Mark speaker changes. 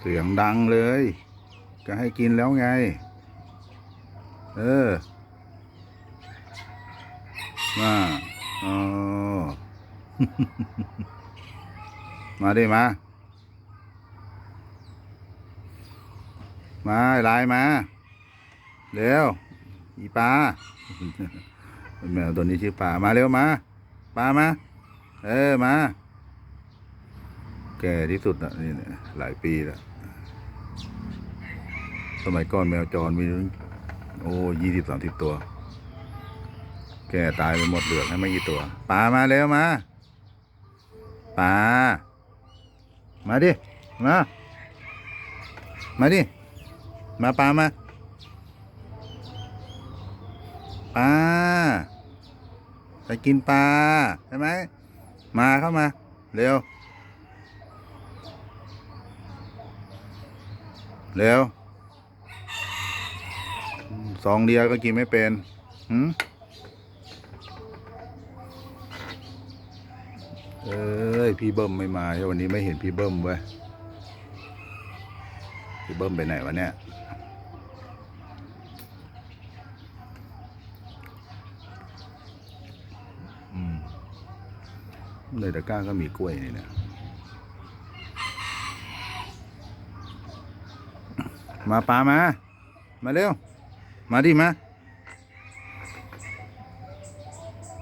Speaker 1: เสียงดังเลย ก็ให้กินแล้วไง เออมาอ๋อมาดิมา มาไลน์มา เร็ว อีปลาแมวตัวนี้ชื่อปลามาเร็วมา ปลามา เออ มา แก่ที่สุดอะนี่เนี่ยหลายปีแล้ว สมัยก่อนแมวจรมีโอ้ยี่สิบสามสิบตัว แก่ตายไปหมดเหลือให้ไม่กี่ตัวปลามาเร็วมาปลามาดิ มา มาดิ มาปลามาปลาจะกินปลาใช่ไหม มาเข้ามา เร็ว เร็วสองเดียวก็กินไม่เป็นหืมเอ้ยพี่เบิ้มไม่มาใช่วันนี้ไม่เห็นพี่เบิ้มเว้ยพี่เบิ้มไปไหนวะเนี่ยอืมในตะกร้าก็มีกล้วยนี่นะ มาปลามา มาเร็ว มาดิมา